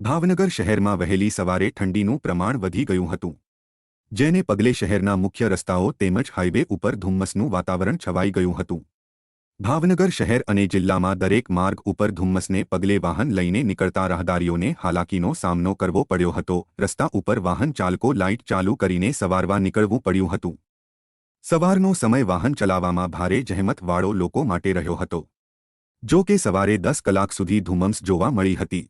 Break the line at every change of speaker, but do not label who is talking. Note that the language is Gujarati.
ભાવનગર શહેરમાં વહેલી સવારે ઠંડીનું પ્રમાણ વધી ગયું હતું. જેને પગલે શહેરના મુખ્ય રસ્તાઓ તેમજ હાઇવે ઉપર ધુમ્મસનું વાતાવરણ છવાઈ ગયું હતું. ભાવનગર શહેર અને જિલ્લામાં દરેક માર્ગ ઉપર ધુમ્મસને પગલે વાહન લઈને નીકળતા રાહદારીઓને હાલાકીનો સામનો કરવો પડ્યો હતો. રસ્તા ઉપર વાહન ચાલકો લાઇટ ચાલુ કરીને સવારવા નીકળવું પડ્યું હતું. સવારનો સમય વાહન ચલાવવામાં ભારે જહેમતવાળો લોકો માટે રહ્યો હતો. જો કે સવારે દસ કલાક સુધી ધુમ્મસ જોવા મળી હતી.